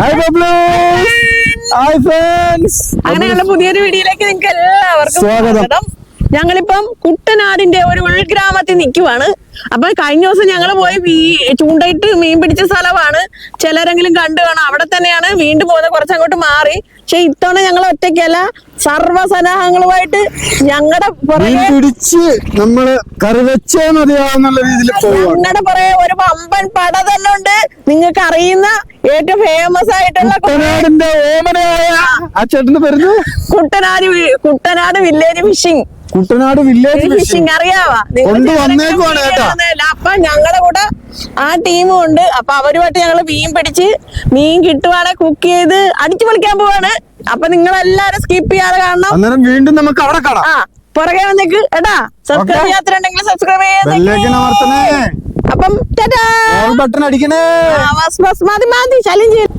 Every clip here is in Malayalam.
ഹായ് ഫ്രണ്ട്സ് അങ്ങനെയുള്ള പുതിയൊരു വീഡിയോയിലേക്ക് നിങ്ങൾക്ക് എല്ലാവർക്കും സ്വാഗതം. ഞങ്ങളിപ്പം കുട്ടനാടിന്റെ ഒരു ഉൾഗ്രാമത്തിൽ നിൽക്കുവാണ് അപ്പൊ കഴിഞ്ഞ ദിവസം ഞങ്ങൾ പോയി മീ ചൂണ്ടയിട്ട് മീൻ പിടിച്ച സ്ഥലമാണ്. ചിലരെങ്കിലും കണ്ടു കാണാം. അവിടെ തന്നെയാണ് വീണ്ടും പോകുന്നത്. കുറച്ചങ്ങോട്ട് മാറി. പക്ഷെ ഇത്തവണ ഞങ്ങൾ ഒറ്റയ്ക്കല്ല. സർവസന്നാഹങ്ങളുമായിട്ട് ഞങ്ങളുടെ പിടിച്ച് നമ്മൾ മതിയാവുന്നുള്ള രീതിയിൽ ഞങ്ങളുടെ പുറകെ ഒരു പമ്പൻ പട തന്നെ ഉണ്ട്. നിങ്ങൾക്ക് അറിയുന്ന ഏറ്റവും ഫേമസ് ആയിട്ടുള്ള കുട്ടനാടിന്റെ ഓമനയായ ആ Kuttanad Kuttanad village fishing Kuttanad village fishing അറിയാവാ? നിങ്ങൾ കൊണ്ട് ചെറുക്കൻ വന്നേക്കുവാണ് കേട്ടോ. അപ്പൊ ഞങ്ങളുടെ കൂടെ ആ ടീമും ഉണ്ട്. അപ്പൊ അവരുമായിട്ട് ഞങ്ങൾ മീൻ പിടിച്ച് മീൻ കിട്ടുവാണെ കുക്ക് ചെയ്ത് അടിച്ചു പൊളിക്കാൻ പോവാണ്. അപ്പൊ നിങ്ങൾ എല്ലാരും സ്കിപ്പ് ചെയ്യാതെ കാണണം. അന്നേരം വീണ്ടും നമുക്ക് അവിടെ കാണാം. ആ പുറകെ വന്നേക്ക് എടാ സബ്സ്ക്രൈബ്. ചെയ്യാത്തുണ്ടെങ്കിൽ സബ്സ്ക്രൈബ് ചെയ്യാൻ അപ്പം ബട്ടൺ അടിക്കണേ. മതി മതി. ശല്യം ചെയ്യും.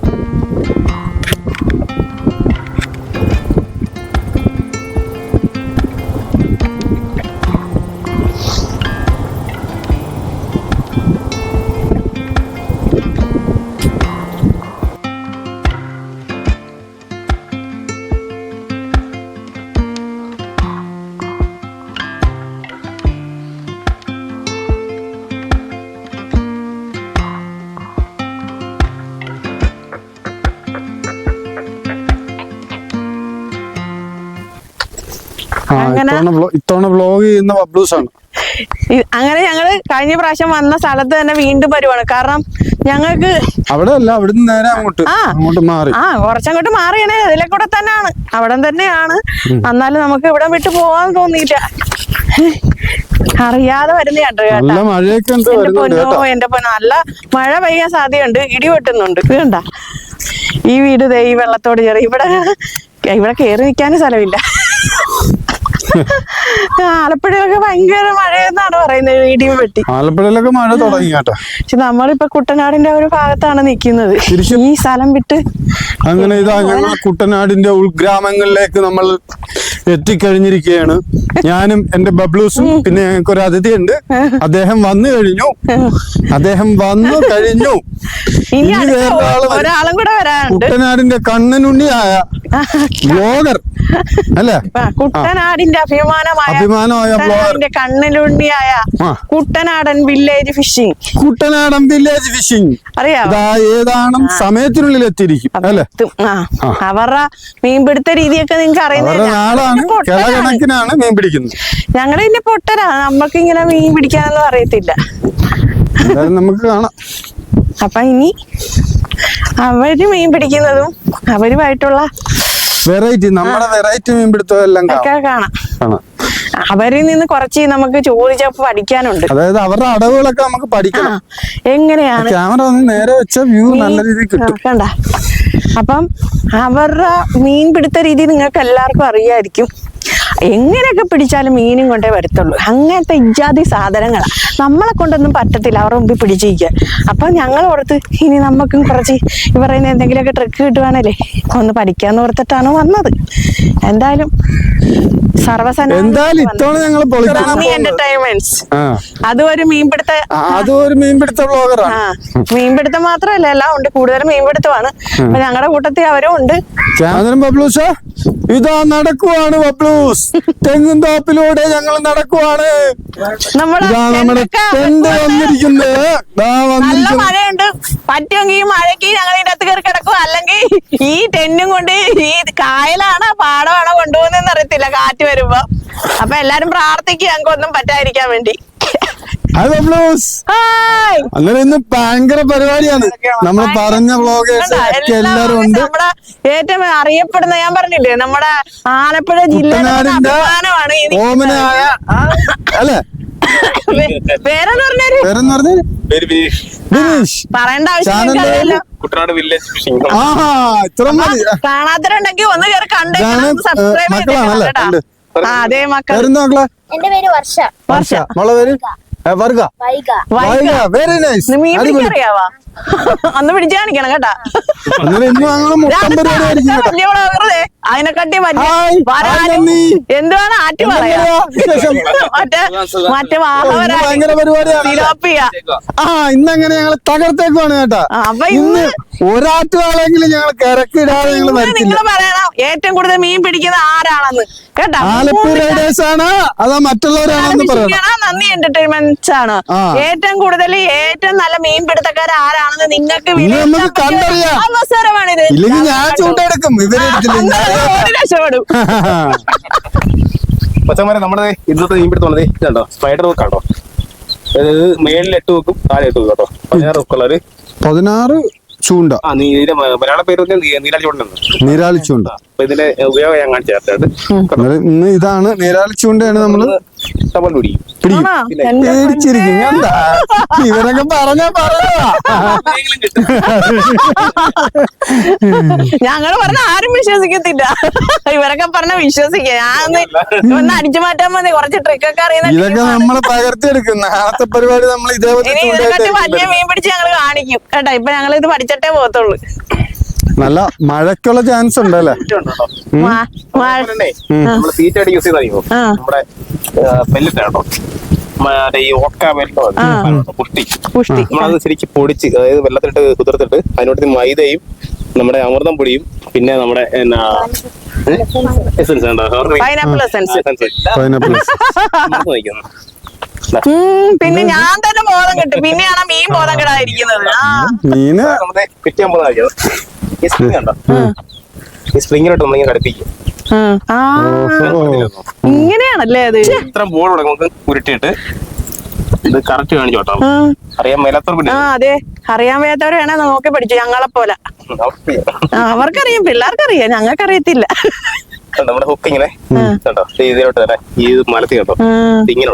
ഇത്തവണ ബ്ലോഗ് ഇത്തവണ വ്ലോഗ് ചെയ്യുന്ന ബബ്ലൂസ് ആണ്. അങ്ങനെ ഞങ്ങൾ കഴിഞ്ഞ പ്രാവശ്യം വന്ന സ്ഥലത്ത് തന്നെ വീണ്ടും വരുവാണ്. കാരണം ഞങ്ങൾക്ക് അവിടെ അല്ല അവിടെ നേരെ അങ്ങോട്ട് ആ. അങ്ങോട്ട് മാറി. ആ കുറച്ചങ്ങോട്ട് മാറിയാണ്. അതിലെ കൂടെ തന്നെയാണ്. അവിടെ തന്നെയാണ്. എന്നാലും നമുക്ക് ഇവിടെ വിട്ടു പോവാൻ തോന്നിയില്ല. അറിയാതെ വരുന്നുണ്ട് എന്റെ പൊന്നോ. നല്ല മഴ പെയ്യാൻ സാധ്യതയുണ്ട്. ഇടി വെട്ടുന്നുണ്ട്. കണ്ട? ഈ വീട് ദേ വെള്ളത്തോട് ചേർ ഇവിടെ ഇവിടെ കേറി നിൽക്കാനും സ്ഥലമില്ല. ആലപ്പുഴയിലൊക്കെ ഭയങ്കര മഴയെന്നാണ് പറയുന്നത് ഇടിയും വെട്ടി. ആലപ്പുഴയിലൊക്കെ മഴ തുടങ്ങി കേട്ടോ. പക്ഷെ നമ്മളിപ്പോ കുട്ടനാടിന്റെ ഒരു ഭാഗത്താണ് നിൽക്കുന്നത്. ഈ സ്ഥലം വിട്ട് അങ്ങനെ ഇതാ ഞങ്ങൾ കുട്ടനാടിന്റെ ഉൾഗ്രാമങ്ങളിലേക്ക് നമ്മൾ എത്തിക്കഴിഞ്ഞിരിക്കുകയാണ്. ഞാനും എന്റെ ബബ്ലൂസും പിന്നെ ഞങ്ങൾക്ക് ഒരു അതിഥി ഉണ്ട് അദ്ദേഹം വന്നു കഴിഞ്ഞു. അദ്ദേഹം വന്നു കഴിഞ്ഞു. ഇനി വരാനുണ്ട്. കുട്ടനാടിന്റെ കണ്ണനുണ്ണിയായ ബ്ലോഗർ. അല്ലേ? കുട്ടനാടിന്റെ അഭിമാനമായ അഭിമാനമായ കണ്ണിലുണ്ണിയായ കുട്ടനാടൻ വില്ലേജ് ഫിഷിംഗ് കുട്ടനാടൻ വില്ലേജ് ഫിഷിംഗ് അറിയാം ഏതാനും സമയത്തിനുള്ളിൽ എത്തിയിരിക്കും അല്ലേ? അവരുടെ മീൻപിടുത്ത രീതിയൊക്കെ നിങ്ങൾക്ക് അറിയുന്നില്ല മീൻ പിടിക്കുന്നത്. ഞങ്ങളുടെ ഇന്നെ പൊട്ടരാ നമ്മൾക്ക് ഇങ്ങനെ മീൻ പിടിക്കാനൊന്നും അറിയത്തില്ല. നമുക്ക് കാണാം. അപ്പൊ ഇനി അവർ മീൻ പിടിക്കുന്നതും അവരുമായിട്ടുള്ള വെറൈറ്റി നമ്മുടെ വെറൈറ്റി മീൻ പിടുത്തം എല്ലാം കാണാം. അവരിൽ നിന്ന് കുറച്ച് നമുക്ക് ചോദിച്ചപ്പോ പഠിക്കാനുണ്ട്. അതായത് അവരുടെ അടവുകളൊക്കെ നമുക്ക് പഠിക്കണം. എങ്ങനെയാണ്? ക്യാമറ ഒന്ന് നേരെ വെച്ച വ്യൂ നല്ല രീതിയിൽ കിട്ടും. കണ്ട. അപ്പം അവരുടെ മീൻ പിടുത്ത രീതി നിങ്ങൾക്ക് എല്ലാവർക്കും അറിയായിരിക്കും. എങ്ങനെയൊക്കെ പിടിച്ചാലും മീനും കൊണ്ടേ വരത്തുള്ളൂ. അങ്ങനത്തെ ഇജാതി സാധനങ്ങളാണ് നമ്മളെ കൊണ്ടൊന്നും പറ്റത്തില്ല. അവരുടെ മുമ്പിൽ പിടിച്ചിരിക്കാൻ അപ്പൊ ഞങ്ങൾ ഓർത്ത് ഇനി നമുക്കും കുറച്ച് ഈ പറയുന്ന എന്തെങ്കിലുമൊക്കെ ട്രിക്ക് കിട്ടുവാണല്ലേ? ഒന്ന് പഠിക്കാന്ന് ഓർത്തിട്ടാണ് വന്നത്. എന്തായാലും അതും ഒരു മീൻപിടുത്ത മീൻപിടുത്തം മാത്രമല്ല എല്ലാം ഉണ്ട്. കൂടുതലും മീൻപിടുത്തമാണ്. അപ്പൊ ഞങ്ങളുടെ കൂട്ടത്തിൽ അവരും ഉണ്ട്. ഇതാ നടക്കുവാണ് ബബ്ലൂസ് തെങ്ങും തോപ്പിലൂടെ ഞങ്ങൾ നടക്കുവാണ്. നമ്മുടെ ഇതാ നമ്മുടെ ടെന്റൊക്കെ വന്നിരിക്കുന്നത് നല്ല വന്നിരിക്കുന്നു. മഴയുണ്ട്. പറ്റുമെങ്കിൽ ഈ മഴയ്ക്ക് ഞങ്ങൾ ഇതിന്റെ അകത്ത് കയറി കിടക്കും. അല്ലെങ്കിൽ ഈ ടെന്നും കൊണ്ട് ഈ കായലാണോ പാടമാണോ കൊണ്ടുപോകുന്നതെന്ന് അറിയത്തില്ല കാറ്റ് വരുമ്പോ. അപ്പൊ എല്ലാരും പ്രാർത്ഥിക്കുക ഞങ്ങൾക്ക് ഒന്നും പറ്റാതിരിക്കാൻ വേണ്ടി. ഹായ് ബ്ലൂസ് അങ്ങനെ ഇന്ന് ഭയങ്കര പരിപാടിയാണ്. നമ്മൾ പറഞ്ഞ ബ്ലോഗേഴ്സ്? ഒക്കെ എല്ലാരും ഉണ്ട്. നമ്മുടെ ഏറ്റവും അറിയപ്പെടുന്ന ഞാൻ പറഞ്ഞില്ലേ നമ്മുടെ ആലപ്പുഴ ജില്ലയുടെ ഓമനായ അല്ലേ? പേരെന്ന് പറയേണ്ട കുട്ടനാട് വില്ലേജ് ഫിഷിംഗ് കാണാത്തവരുണ്ടെങ്കിൽ ഒന്ന് കയറി കണ്ടേ. സബ്സ്ക്രൈബ്. ആ അതെ മക്കളെ. എന്റെ പേര് വർഷ. വർഷ. മോളെ പേര്? വർഗ. വെരി നൈസ് നീ മീൻ പിടിക്കറിയാവാ? ഒന്ന് പിടിച്ചു കാണിക്കണം കേട്ടാ. അതിനെക്കാട്ടി വരാനും എന്തുവാണ് ആറ്റി പറയാ മറ്റേ മറ്റേ ആ ഇന്നങ്ങനെ ഞങ്ങൾ തകർത്തേക്കുവാണ് കേട്ടാ. അപ്പൊ ഇന്ന് ഒരാറ്റുവാളെങ്കിലും ഞങ്ങൾ കിടക്കിടാതെ ഞങ്ങൾ നിങ്ങൾ പറയണം ഏറ്റവും കൂടുതൽ മീൻ പിടിക്കുന്ന ആരാണെന്ന്. കേട്ടാ. ആലപ്പുഴ റൈഡേഴ്സ് ആണ് അതാ മറ്റുള്ളവരാണെന്ന് പറയണം. നന്ദി എന്റർടൈൻമെന്റ്സ് ആണ് ഏറ്റവും കൂടുതൽ ഏറ്റവും നല്ല മീൻ പിടുത്തക്കാർ ആരാണെന്ന് നിങ്ങൾക്ക്. അവസരമാണിത് ഇല്ലെങ്കിൽ ഞാൻ ചൂണ്ടെടുക്കും ഇവരെടുത്തില്ല അന്നേരം ഓടി രക്ഷപ്പെടും. പച്ചമാരെ നമ്മുടെ ഇന്നത്തെ മീൻ പിടുത്തം വന്നത് ഇതുണ്ടോ? സ്പൈഡർ ഹുക്ക് ആണോ? അതായത് മേളിൽ എട്ട് വെക്കും താഴെ എട്ട് വെക്കും കേട്ടോ. പതിനാറ് ഹുക്കുള്ളൊരു പതിനാറ് ചൂണ്ട. ആ നീല മലയാള പേര് നീരാളി ചൂണ്ട നീരാളി ചൂണ്ട. അപ്പൊ ഇതിന്റെ ഉപയോഗം ഞാൻ കാണിച്ചു തരാം ഇന്ന് ഇതാണ് നീരാളി ചൂണ്ടയാണ് നമ്മൾ ടവൽ പിടിക്കും പേടിച്ചിരിക്കും. എന്താ ഇവരൊക്കെ പറഞ്ഞാ പറഞ്ഞതാ ഞങ്ങൾ പറഞ്ഞ ആരും വിശ്വസിക്കത്തില്ല. ഇവരൊക്കെ പറഞ്ഞ വിശ്വസിക്കുക ഞാൻ ഒന്ന് അടിച്ചു മാറ്റാൻ മതി കുറച്ച് ട്രിക്കൊക്കെ അറിയുന്ന ഇതൊക്കെ നമ്മൾ പകർത്തിയെടുക്കും നാളത്തെ പരിപാടി നമ്മൾ ഇതേപോലെ വലിയ മീൻ പിടിച്ച് ഞങ്ങൾ കാണിക്കും. കേട്ടോ? ഇപ്പൊ ഞങ്ങൾ ഇത് പഠിച്ചിട്ടേ പോകത്തുള്ളൂ. നല്ല മഴയ്ക്കുള്ള ചാൻസ് ഉണ്ട് അല്ലേ തീറ്റ യൂസ് ചെയ്യുന്നറിയോ ആ. നമ്മുടെ പെല്ലറ്റ് കേട്ടോ മറ്റേ ഈ ഓക്ക വെല്ലോ പുഷ്ടി. പുഷ്ടി. നമ്മളത് ശരിക്കും പൊടിച്ച് അതായത് വെള്ളത്തിലിട്ട് കുതിർത്തിട്ട് അതിനോട് മൈദയും നമ്മുടെ അമൃതം പൊടിയും പിന്നെ നമ്മുടെ എന്നാ എസൻസ് പൈനാപ്പിൾ എസൻസ്. പിന്നെ ഞാൻ തന്നെ ബോധം കിട്ടും. പിന്നെയാണ് മീൻ ബോധം കിടാതിരിക്കുന്നത്. ആ. മീന് നമ്മുടെ പിറ്റാൻ പോകുന്ന ഈ സ്പ്രിങ് ഉണ്ടോ ഈ സ്പ്രിങ്ങിലോട്ട് നമ്മൾ ഓഹോ. ഇങ്ങനെയാണല്ലേ അത്? ഇത്ര ബോൾ നമുക്ക് ഉരുട്ടിയിട്ട് ഇത് കറക്റ്റ് കാണിച്ചോട്ടോ കേട്ടോ. അറിയാൻ മേലാത്തവർ ആ അതെ. അറിയാൻ വയ്യാത്തവരെ വേണേ നോക്കി പഠിച്ചു ഞങ്ങളെ പോലെ അവർക്കറിയാം പിള്ളേർക്കറിയാം ഞങ്ങൾക്കറിയത്തില്ല. നമ്മുടെ ഹുക്ക് ഇങ്ങനെ കണ്ടോ ദേ ഇതിലോട്ട് തരാം ഈ മലത്തി കേട്ടോ. ഇങ്ങനെ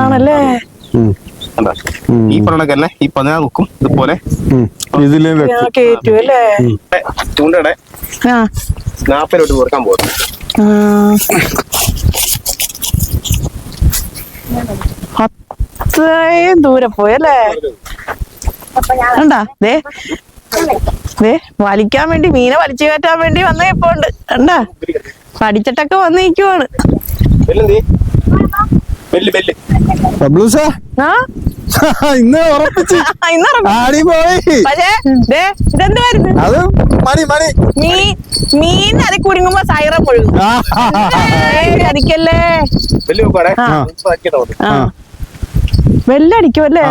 ആണല്ലേ. ഈ പറഞ്ഞ ഈ പതിനാറ് ഹുക്കും ഇതുപോലെ. ഇതിലേ ചൂണ്ടയുടെ ആ. സ്നാപ്പിലോട്ട് കൊടുക്കാൻ പോകും ആ. അത്രയും ദൂരെ പോയല്ലേ കണ്ടാ? ദേ. ദേ വലിക്കാൻ വേണ്ടി മീനെ വലിച്ചു കയറ്റാൻ വേണ്ടി വന്ന ഇപ്പൊ ഉണ്ട്. കണ്ടാ? പഠിച്ചിട്ടൊക്കെ വന്ന് നിൽക്കുവാണ് ഇന്ന് ഉറപ്പിച്ച്. അത് മണി മണി മീൻ മീൻ അത് കുടുങ്ങുമ്പോ സൈറം അടിക്കല്ലേ. ആ. വെല്ലടിക്കുമല്ലേ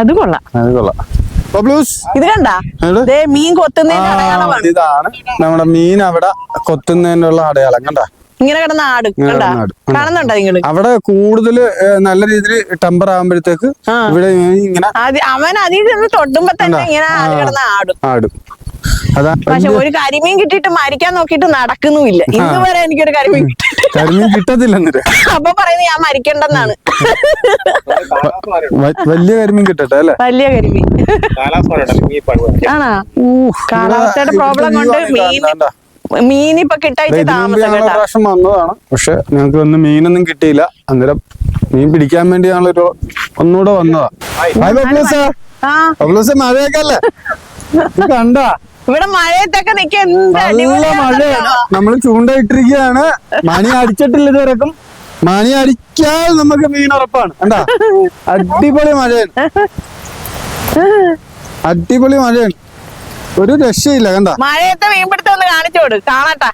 അത് കൊള്ളാം. അത് കൊള്ളാം. ഇത് കണ്ടാ? ദേ മീൻ കൊത്തുന്നതിന്റെ അടയാളമാണ്. ഇതാണ് നമ്മുടെ മീൻ അവിടെ കൊത്തുന്നതിനുള്ള അടയാളം. കണ്ട? ഇങ്ങനെ കിടന്ന ആട് കണ്ടാ? കാണുന്നുണ്ടോ നിങ്ങൾ അവിടെ കൂടുതൽ നല്ല രീതിയിൽ ടെമ്പർ ആകുമ്പോഴത്തേക്ക്. ഇവിടെ ഇങ്ങനെ അവൻ അതിൽ നിന്ന് തൊട്ടുമ്പോ തന്നെ ഇങ്ങനെ ആട്. കിടന്ന ആടും. ആടും. പക്ഷെ ഒരു കരിമീൻ കിട്ടിയിട്ട് മരിക്കാൻ നോക്കിയിട്ട് നടക്കുന്നുമില്ല. ഇന്ന് വരെ എനിക്കൊരു കരിമീൻ കരിമീൻ കിട്ടത്തില്ല അപ്പൊ പറയുന്നത് ഞാൻ മരിക്കണ്ടെന്നാണ്. വലിയ കരിമീൻ കിട്ടട്ടെ അല്ലേ? വലിയ കരിമീൻ. ആണാ? കാലാവസ്ഥയുടെ പ്രോബ്ലം കൊണ്ട് മീൻ മീൻ ഇപ്പൊ കിട്ടായിട്ട് താമസം പ്രാവശ്യം വന്നതാണ്. പക്ഷെ ഞങ്ങൾക്ക് ഒന്നും മീനൊന്നും കിട്ടിയില്ല. അന്നേരം മീൻ പിടിക്കാൻ വേണ്ടി ഞങ്ങളൊരു ഒന്നുകൂടെ വന്നതാ. മഴയൊക്കെ അല്ലേ കണ്ടാ? ഇവിടെ മഴയത്തൊക്കെ നിക്ക മഴ നല്ല മഴ നമ്മൾ ചൂണ്ടയിട്ടിരിക്കുകയാണ്. മണി അടിച്ചിട്ടില്ല ഇതുവരെക്കും. മണി അടിക്കാൻ നമുക്ക് മീൻ ഉറപ്പാണ്. കണ്ടാ? അടിപൊളി മഴയാണ്. അടിപൊളി മഴയാണ്. ഒരു രക്ഷയില്ല കണ്ട? മഴയത്ത് മീൻ പിടുത്തം ഒന്ന് കാണിച്ചോട് കൊടു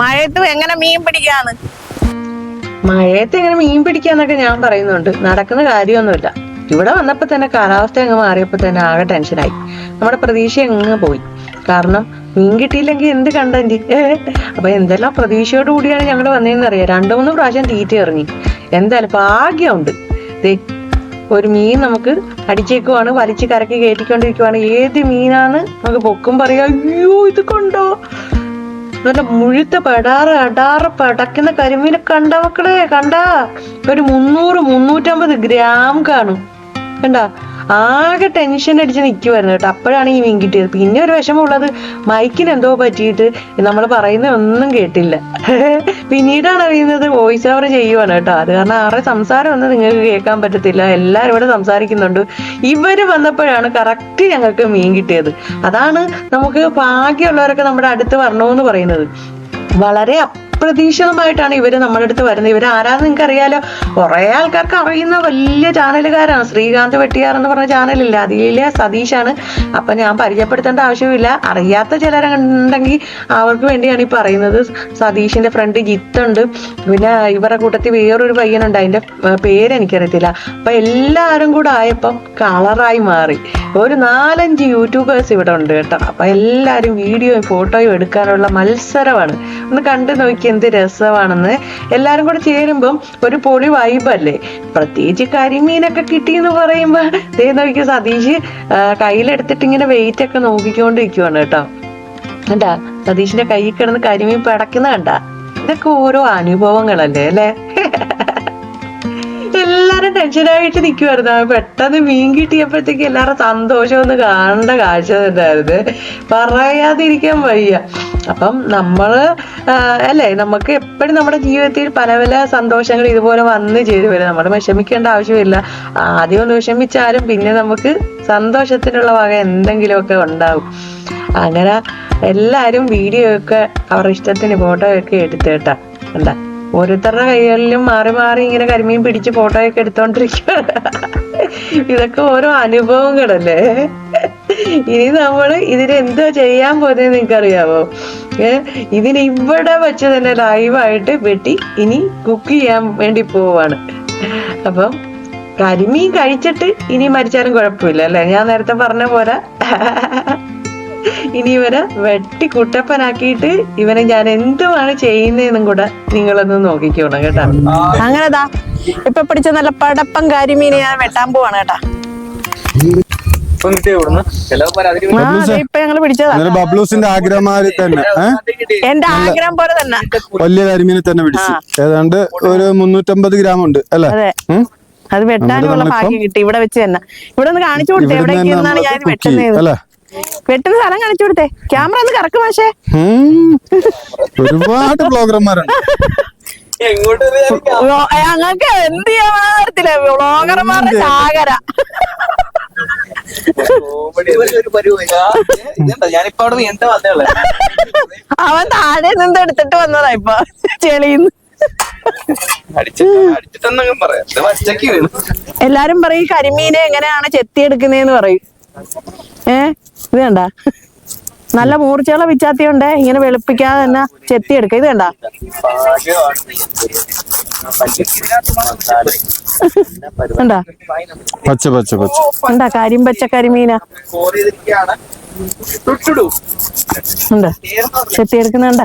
മഴയത്ത് എങ്ങനെ മീൻ പിടിക്കാന്ന്? മഴയത്ത് ഇങ്ങനെ മീൻ പിടിക്കാന്നൊക്കെ ഞാൻ പറയുന്നുണ്ട്. നടക്കുന്ന കാര്യമൊന്നുമില്ല. ഇവിടെ വന്നപ്പോ തന്നെ കാലാവസ്ഥ അങ്ങ് മാറിയപ്പോ തന്നെ ആകെ ടെൻഷനായി. നമ്മുടെ പ്രതീക്ഷ അങ്ങ് പോയി. കാരണം മീൻ കിട്ടിയില്ലെങ്കിൽ എന്ത് കണ്ടന്റ് അപ്പൊ എന്തെല്ലാം പ്രതീക്ഷയോട് കൂടിയാണ് ഞങ്ങൾ വന്നതെന്ന് അറിയാം രണ്ടു മൂന്ന് പ്രാവശ്യം തീറ്റ ഇറങ്ങി എന്തായാലും ഭാഗ്യമുണ്ട്. ദേ ഒരു മീൻ നമുക്ക് അടിച്ചേക്കുവാണ് വലിച്ച് കരക്കി കയറ്റിക്കൊണ്ടിരിക്കുവാണ്. ഏത് മീനാണ് നമുക്ക് പൊക്കും പറയാ അയ്യോ ഇത് കണ്ടോ? നല്ല മുഴുത്ത പെടാറ് അടാറ് പടക്കുന്ന കരിമീനെ കണ്ട മക്കളെ കണ്ട? ഒരു മുന്നൂറ് മുന്നൂറ്റമ്പത് ഗ്രാം കാണും. കണ്ട? ആകെ ടെൻഷൻ അടിച്ച് നിൽക്കുമായിരുന്നു കേട്ടോ. അപ്പോഴാണ് ഈ മീൻ കിട്ടിയത്. പിന്നെ ഒരു വിഷമമുള്ളത് മൈക്കിന് എന്തോ പറ്റിയിട്ട് നമ്മൾ പറയുന്ന ഒന്നും കേട്ടില്ല. പിന്നീടാണ് അറിയുന്നത് വോയിസ് ഓവർ ചെയ്യുവാണ് കേട്ടോ. അത് കാരണം ആരുടെ സംസാരം ഒന്നും നിങ്ങൾക്ക് കേൾക്കാൻ പറ്റത്തില്ല. എല്ലാവരും ഇവിടെ സംസാരിക്കുന്നുണ്ട്. ഇവർ വന്നപ്പോഴാണ് കറക്റ്റ് ഞങ്ങൾക്ക് മീൻ കിട്ടിയത്. അതാണ് നമുക്ക് ഭാഗ്യമുള്ളവരൊക്കെ നമ്മുടെ അടുത്ത് വരണമെന്ന് പറയുന്നത്. വളരെ അപ്രതീക്ഷിതമായിട്ടാണ് ഇവർ നമ്മുടെ അടുത്ത് വരുന്നത്. ഇവർ ആരാന്ന് നിങ്ങൾക്ക് അറിയാലോ കുറെ ആൾക്കാർക്ക് അറിയുന്ന വലിയ ചാനലുകാരാണ്. ശ്രീകാന്ത് വെട്ടിയാർ എന്ന് പറഞ്ഞ ചാനലില്ല. അതിലെ സതീഷാണ്. അപ്പൊ ഞാൻ പരിചയപ്പെടുത്തേണ്ട ആവശ്യമില്ല. അറിയാത്ത ചിലരുണ്ടെങ്കിൽ അവർക്ക് വേണ്ടിയാണ് ഈ പറയുന്നത്. സതീഷിന്റെ ഫ്രണ്ട് ജിത്തുണ്ട് പിന്നെ ഇവരുടെ കൂട്ടത്തിൽ വേറൊരു പയ്യനുണ്ട്. അതിന്റെ പേര് എനിക്കറിയത്തില്ല അപ്പൊ എല്ലാവരും കൂടെ ആയപ്പം കളറായി മാറി. ഒരു നാലഞ്ച് യൂട്യൂബേഴ്സ് ഇവിടെ ഉണ്ട് കേട്ടോ. അപ്പൊ എല്ലാവരും വീഡിയോയും ഫോട്ടോയും എടുക്കാനുള്ള മത്സരമാണ്. ഒന്ന് കണ്ടു നോക്കി എന്ത് രസമാണെന്ന് എല്ലാരും കൂടെ ചേരുമ്പം ഒരു പൊളി വൈബല്ലേ? പ്രത്യേകിച്ച് കരിമീനൊക്കെ കിട്ടി എന്ന് പറയുമ്പോ ദേ നോക്കിയ സതീഷ് കയ്യിലെടുത്തിട്ട് ഇങ്ങനെ വെയിറ്റ് ഒക്കെ നോക്കിക്കൊണ്ടിരിക്കുവാണ് കേട്ടോ. കണ്ടാ സതീഷിന്റെ കയ്യിൽ കിടന്ന് കരിമീൻ പടക്കുന്ന കണ്ട? ഇതൊക്കെ ഓരോ അനുഭവങ്ങളല്ലേ അല്ലേ? എല്ലാരും ടെൻഷനായിട്ട് നിൽക്കുമായിരുന്നു പെട്ടെന്ന് മീൻ കിട്ടിയപ്പോഴത്തേക്ക് എല്ലാവരുടെ സന്തോഷം ഒന്ന് കാണേണ്ട കാഴ്ച തന്നെയായിരുന്നു. പറയാതിരിക്കാൻ വയ്യ. അപ്പം നമ്മൾ അല്ലേ? നമുക്ക് എപ്പോഴും നമ്മുടെ ജീവിതത്തിൽ പല പല സന്തോഷങ്ങൾ ഇതുപോലെ വന്നു ചേരുവരും നമ്മൾ വിഷമിക്കേണ്ട ആവശ്യമില്ല. ആദ്യം ഒന്ന് വിഷമിച്ചാലും പിന്നെ നമുക്ക് സന്തോഷത്തിനുള്ള വക എന്തെങ്കിലുമൊക്കെ ഉണ്ടാവും. അങ്ങനെ എല്ലാവരും വീഡിയോ ഒക്കെ അവരുടെ ഇഷ്ടത്തിന് ഫോട്ടോ ഒക്കെ എടുത്തേട്ടാ എന്താ ഓരോരുത്തരുടെ കൈകളിലും മാറി മാറി ഇങ്ങനെ കരിമീൻ പിടിച്ച് ഫോട്ടോയൊക്കെ എടുത്തോണ്ടിരിക്കുക ഇതൊക്കെ ഓരോ അനുഭവങ്ങളല്ലേ? ഇനി നമ്മൾ ഇതിന് എന്തോ ചെയ്യാൻ പോകുന്നത് നിങ്ങൾക്ക് അറിയാമോ ഏ ഇതിന് ഇവിടെ വെച്ച് തന്നെ ലൈവായിട്ട് വെട്ടി ഇനി കുക്ക് ചെയ്യാൻ വേണ്ടി പോവാണ്. അപ്പം കരിമീൻ കഴിച്ചിട്ട് ഇനി മരിച്ചാലും കുഴപ്പമില്ല അല്ലേ? ഞാൻ നേരത്തെ പറഞ്ഞ പോലെ. ഇനി ഇവരെ വെട്ടി കുട്ടപ്പനാക്കിയിട്ട് ഇവനെ ഞാൻ എന്തുമാണ് ചെയ്യുന്നതെന്നും കൂടെ നിങ്ങളൊന്ന് നോക്കിക്കോണം കേട്ടാ. അങ്ങനെതാ ഇപ്പൊ പിടിച്ച നല്ല പടപ്പം കാര്യമീനെ ഞാൻ വെട്ടാൻ പോവാണ് കേട്ടാ. ബബ്ലൂസിന്റെ ആഗ്രഹമാരി തന്നെ ഏഹ് എന്റെ ആഗ്രഹം പോലെ തന്നെ. വലിയ കരിമീനെ തന്നെ പിടിച്ചു. ഏതാണ്ട് ഒരു മുന്നൂറ്റമ്പത് ഗ്രാം ഉണ്ട് അല്ലേ? അത്. വെട്ടാനുള്ള ഭാഗ്യം കിട്ടി. ഇവിടെ വെച്ച് തന്നെ. ഇവിടെ ഒന്ന് കാണിച്ചു കൊടുത്തേ. എവിടെ എവിടേക്ക് തന്നെ ഞാൻ വെട്ടുന്നത്? അല്ലേ? വെട്ടുന്ന സ്ഥലം കാണിച്ചു കൊടുത്തേ. ക്യാമറ ഒന്ന് കറക്കും മാഷേ. ഒരുപാട് ബ്ലോഗർമാരുണ്ട്. എങ്ങോട്ട് ഞങ്ങൾക്ക് എന്ത് ചെയ്യാൻ അറിയത്തില്ല അവിടെ എന്താ അവൻ താഴെ നിന്ന് എടുത്തിട്ട് വന്നതാ ഇപ്പൊ. ചെളിന്ന് എല്ലാരും പറയും കരിമീനെ എങ്ങനെയാണ് ചെത്തിയെടുക്കുന്നേന്ന് പറയും. ഏ? ഇത് കണ്ട? നല്ല മൂർച്ചയുള്ള പിച്ചാത്തിയുണ്ട് ഇങ്ങനെ വെളുപ്പിക്കാതെ തന്നെ ചെത്തിയെടുക്ക ഇത് കണ്ട? കരിം പച്ച പച്ച പച്ച. കണ്ടാ? കരിമ്പച്ച കരിമീന ഉണ്ട്. ചെത്തിയെടുക്കുന്നുണ്ട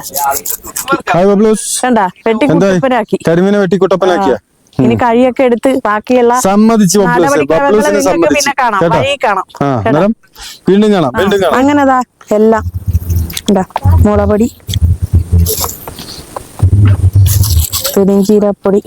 കണ്ടാ? വെട്ടി എന്തായി? കുട്ടപ്പനാക്കി. കരിമീനെ വെട്ടിക്കുട്ടപ്പനാക്കിയ ഇനി കഴിയൊക്കെ എടുത്ത് ബാക്കിയുള്ള സമ്മതിച്ചു പിന്നെ കാണാം. വീണ്ടും കാണാം അങ്ങനെതാ എല്ലാം. മുളപൊടി പെരുംജീരപ്പൊടി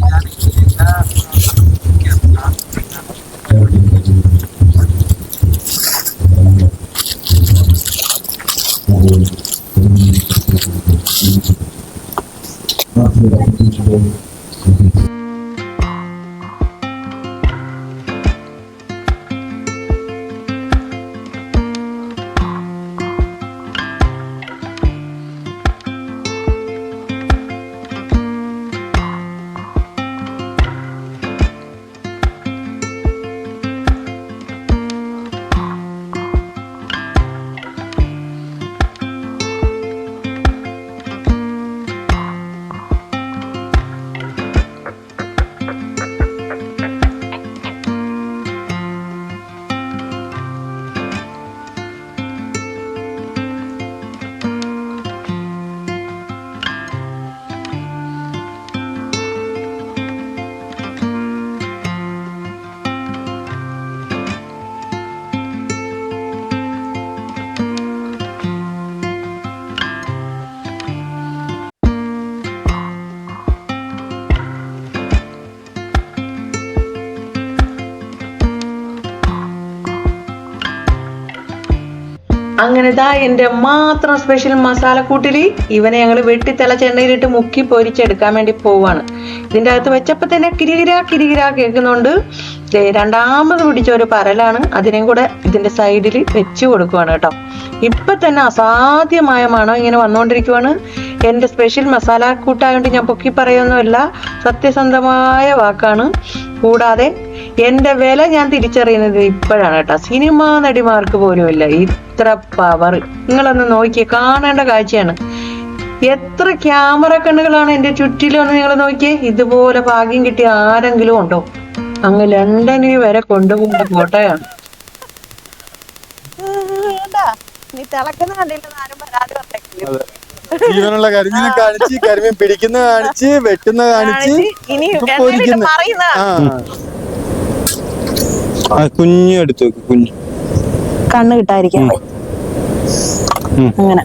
ഇതാ എന്റെ മാത്രം സ്പെഷ്യൽ മസാല മസാലക്കൂട്ടിൽ ഇവനെ ഞങ്ങൾ വെട്ടി തിളച്ച എണ്ണയിലിട്ട് മുക്കി പൊരിച്ചെടുക്കാൻ വേണ്ടി പോവാണ്. ഇതിന്റെ അകത്ത് വെച്ചപ്പോൾ തന്നെ കിരികിര കിരികിര കേൾക്കുന്നുണ്ട് രണ്ടാമത് പിടിച്ച ഒരു പരലാണ് അതിനെയും കൂടെ ഇതിന്റെ സൈഡിൽ വെച്ച് കൊടുക്കുവാണ് കേട്ടോ. ഇപ്പം തന്നെ അസാധ്യമായ മണം ഇങ്ങനെ വന്നുകൊണ്ടിരിക്കുവാണ് എന്റെ സ്പെഷ്യൽ മസാല കൂട്ടായതുകൊണ്ട് ഞാൻ പൊക്കി പറയൊന്നുമല്ല സത്യസന്ധമായ വാക്കാണ്. കൂടാതെ എന്റെ വില ഞാൻ തിരിച്ചറിയുന്നത് ഇപ്പോഴാണ് കേട്ടോ. സിനിമാ നടിമാർക്ക് പോലുമില്ല ഇത്ര പവർ നിങ്ങളൊന്ന് നോക്കിയ കാണേണ്ട കാഴ്ചയാണ്. എത്ര ക്യാമറ കണ്ണുകളാണ് എന്റെ ചുറ്റിലും നിങ്ങൾ നോക്കിയേ? ഇതുപോലെ ഭാഗ്യം കിട്ടിയ ആരെങ്കിലും ഉണ്ടോ? അങ്ങ് ലണ്ടനിൽ വരെ കൊണ്ടുപോകുന്ന ഫോട്ടോയാണ്. ജീവനുള്ള കരിമീനെ കാണിച്ച് കരിമീൻ പിടിക്കുന്ന കാണിച്ച് വെട്ടുന്ന കാണിച്ച് പൊരിക്കുന്ന കുഞ്ഞ് എടുത്തു കുഞ്ഞു കണ്ണ് കിട്ടാതിരിക്കാൻ. അങ്ങനെ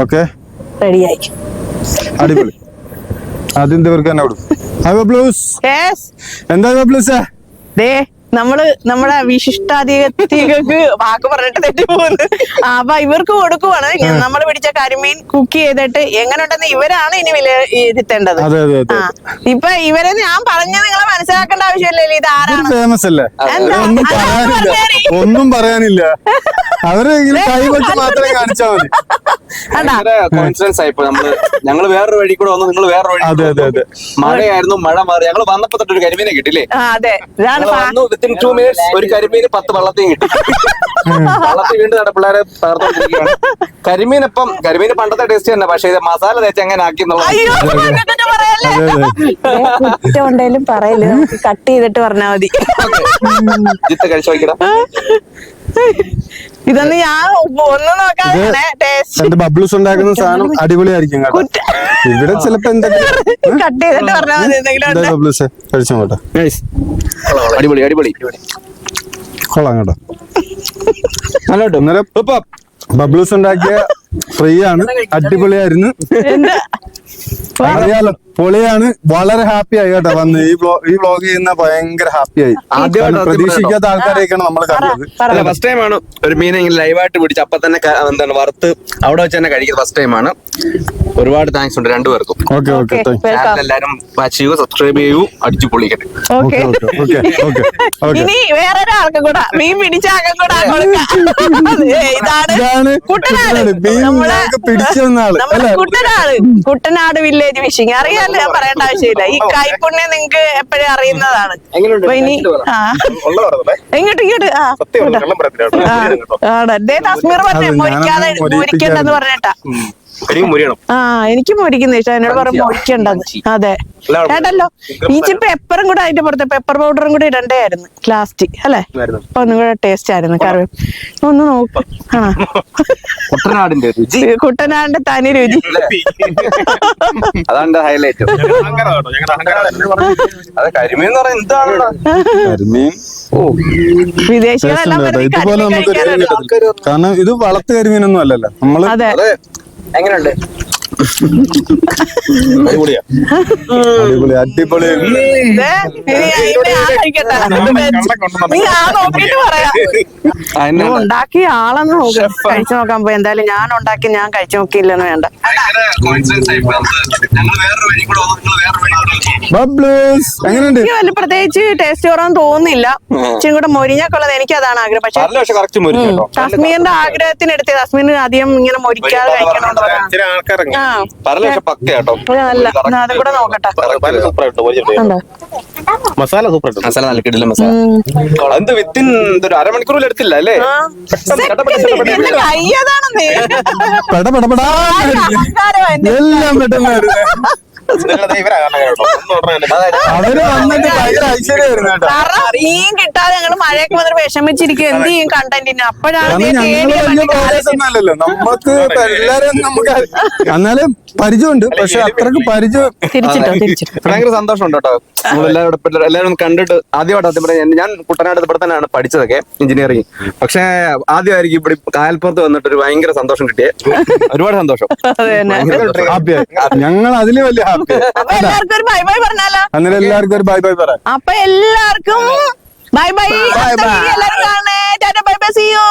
ഓക്കെ റെഡിയായി അടിപൊളി ആദ്യം ഇവർക്ക് തന്നെ കൊടുക്കും എന്താ ബ്ലൂസ് ദേ നമ്മൾ നമ്മുടെ വിശിഷ്ടാധികത്തികൾക്ക് വാക്ക് പറഞ്ഞിട്ട് തെറ്റി പോകുന്നു ആ, അപ്പൊ ഇവർക്ക് കൊടുക്കുവാണ് നമ്മൾ പിടിച്ച കരിമീൻ കുക്ക് ചെയ്തിട്ട് എങ്ങനെ ഉണ്ടെന്ന് ഇവരാണ് ഇനി വിലയിരുത്തേണ്ടത് അതെ അതെ അതെ. ആ. ഇപ്പൊ ഇവരെ ഞാൻ പറഞ്ഞ നിങ്ങളെ മനസ്സിലാക്കേണ്ട ആവശ്യമില്ലല്ലോ ഇത് ആരാണ്? ഫേമസ് അല്ലേ? ഒന്നും പറയാനില്ല. അവർ മാത്രമേ കാണിച്ചാ മതി. കണ്ടാ കോൺഫിഡൻസ് ആയിപ്പോ നമ്മൾ ഞങ്ങൾ വേറൊരു വഴി കൂടെ വന്നു നിങ്ങൾ വേറൊരു വഴി അതെ അതെ അതെ. മഴയായിരുന്നു മഴ മാറി. ഞങ്ങൾ വന്നപ്പോ തൊട്ടൊരു ഒരു കരിമീനെ കിട്ടില്ലേ വന്നു വിത്തിൻ ടു മിനിറ്റ്സ് ഒരു കരിമീൻ പത്ത് വള്ളത്തെയും കിട്ടി. വള്ളത്തിൽ വീണ്ടും നമ്മുടെ പിള്ളേരെ തകർത്തോണ്ടിരിക്കുകയാണ് കരിമീനപ്പം കരിമീൻ പണ്ടത്തെ ടേസ്റ്റ് തന്നെ പക്ഷേ ഇത് മസാല തേച്ച് അങ്ങനെ ആക്കി എന്നുള്ളത് പറയല്ലേ? കട്ട് ചെയ്തിട്ട് പറഞ്ഞാൽ മതി. ജിത്ത് കഴിച്ചു നോക്കിടാ. ഇതൊന്നും ഞാൻ ഒന്നും നോക്കാതെ ബബ്ലൂസ് ഉണ്ടാക്കുന്ന സാധനം അടിപൊളിയായിരിക്കും ഇവിടെ ചിലപ്പോ എന്തെങ്കിലും കട്ട് ചെയ്തിട്ട് പറഞ്ഞാൽ. ബബ്ലൂസേ അടിപൊളി അടിപൊളി. കൊള്ളാം കേട്ടോ. ബബ്ലൂസ് ഉണ്ടാക്കിയ ഫ്രീ ആണ് അടിപൊളിയായിരുന്നു. അറിയാലോ പൊളിയാണ്. വളരെ ഹാപ്പി ആയി കേട്ടോ വന്ന്. ഈ ബ്ലോഗ് ഈ ബ്ലോഗ് ചെയ്യുന്ന ഭയങ്കര ഹാപ്പി ആയി. പ്രതീക്ഷിക്കാത്ത ആൾക്കാരെയൊക്കെയാണ് നമ്മൾ കണ്ടത്. ഫസ്റ്റ് ടൈം ആണ് ഒരു മീനെ ഇങ്ങനെ ലൈവായിട്ട് പിടിച്ച് അപ്പൊ തന്നെ എന്താണ് വറുത്ത് അവിടെ വെച്ച് തന്നെ കഴിക്കുന്നത് ഫസ്റ്റ് ടൈം ആണ്. ഒരുപാട് താങ്ക്സ് ഉണ്ട് രണ്ടുപേർക്കും. ഓക്കെ ഓക്കെ എല്ലാരും വാച്ച് ചെയ്യൂ സബ്സ്ക്രൈബ് ചെയ്യൂ അടിച്ചു പൊളിക്കട്ടെ. ഓക്കെ. ഓക്കെ ഓക്കെ ഇനി കൂടെ മീൻ പിടിച്ച ആൾക്കും കൂടെ കൊടുക്കാം. ഇതാണ് ഇതാണ് കുട്ടനാട്. കുട്ടനാട്. മീൻ കുട്ടനാട് കുട്ടനാട് വില്ലേജ് ഫിഷിംഗ് അറിയാലോ ഞാൻ പറയേണ്ട ആവശ്യമില്ല. ഈ കൈപ്പുണ്യം നിങ്ങക്ക് എപ്പോഴും അറിയുന്നതാണ്? അപ്പൊ ഇനി. ആ. ഇങ്ങോട്ട്? ഇങ്ങോട്ട്. ആ ആണ്. ദേ തസ്മീർ പറഞ്ഞേ മുരിക്കാതെ മുരിക്കണ്ടെന്ന് പറഞ്ഞേട്ടാ. ആ എനിക്ക് മുരിക്കുന്ന ഇഷ്ടം എന്നോട് പറഞ്ഞു മൊരിക്കണ്ടെന്ന് അതെ. കേട്ടല്ലോ ഈച്ചി പെപ്പറും കൂടെ അതിന്റെ പുറത്ത് പെപ്പർ പൗഡറും കൂടെ ഇടണ്ടേ ആയിരുന്നു. ലാസ്റ്റ് അല്ലെ. അപ്പൊ ഒന്നും കൂടെ ടേസ്റ്റ് ആയിരുന്നു. കറി ഒന്ന് നോക്ക്. ആ. കുട്ടനാടിന്റെ തനി രുചി. അതാണ് ഹൈലൈറ്റ് കരിമീൻ വിദേശികളെല്ലാം. കാരണം ഇത് വളർത്തു കരിമീനൊന്നും അല്ലല്ലോ. നമ്മൾ എങ്ങനെയുണ്ട്. അടിപൊളി അടിപൊളി. ഉണ്ടാക്കിയ ആളെന്ന് കഴിച്ചു നോക്കാൻ പോയി. എന്തായാലും ഞാൻ ഉണ്ടാക്കി ഞാൻ കഴിച്ചു നോക്കിയില്ലെന്ന് വേണ്ട. വലിയ പ്രത്യേകിച്ച് ടേസ്റ്റ് കുറവെന്ന് തോന്നുന്നില്ല. ഇച്ചിരി കൂടെ മൊരിഞ്ഞൊക്കെ എനിക്ക് അതാണ് ആഗ്രഹം. പക്ഷെ കശ്മീരിന്റെ ആഗ്രഹത്തിന് എടുത്ത് തസ്മീറിന് അധികം ഇങ്ങനെ മൊരിക്കാതെ കഴിക്കണോണ്ട് മസാല സൂപ്പർ മസാല നല്ല കിടില മസാല. എന്ത് വിത്തിൻ ഒരു അരമണിക്കൂറിൽ എടുത്തില്ല അല്ലേ? എല്ലാം പെട്ടെന്ന് അവർ വന്നിട്ട് ഭയങ്കര ഐശ്വര്യമായിരുന്നു കേട്ടോ. കാരണം മീൻ കിട്ടാതെ ഞങ്ങൾ മഴയൊക്കെ വന്നിട്ട് വിഷമിച്ചിരിക്കും എന്ത് ചെയ്യും കണ്ടന്റിന് അപ്പോഴാണ് കാരണം ദേ ഞങ്ങൾ വലിയ വന്ന് പ്രോഗ്രസ് ഒന്നും അല്ലല്ലോ. നമുക്ക് എല്ലാരും നമുക്ക് എന്നാലും പരിചയമുണ്ട് പക്ഷെ അത്രയ്ക്ക് പരിചയം തിരിച്ചിട്ടോ തിരിച്ചിട്ടോ. ഭയങ്കര സന്തോഷമുണ്ട് കേട്ടോ. നമ്മളെല്ലാവരും എല്ലാവരും ഒന്ന് കണ്ടിട്ട് ആദ്യമായിട്ട് ആദ്യം പറയാം ഞാൻ കുട്ടനാട് ഇവിടെ തന്നെയാണ് പഠിച്ചതൊക്കെ എഞ്ചിനീയറിംഗ് പക്ഷെ ആദ്യമായിരിക്കും ഇവിടെ കായൽപ്പുറത്ത് വന്നിട്ട് ഒരു ഭയങ്കര സന്തോഷം കിട്ടിയേ. ഒരുപാട് സന്തോഷം. അത് ഞങ്ങൾ അതിൽ വലിയ ഹാപ്പി എല്ലാവർക്കും ഒരു ബൈ ബൈ പറഞ്ഞാലോ? അങ്ങനെ എല്ലാവർക്കും ഒരു ബൈ ബൈ പറയാം. അപ്പൊ എല്ലാവർക്കും ബൈ ബൈ എല്ലാവരും ബൈ ബൈ സി യു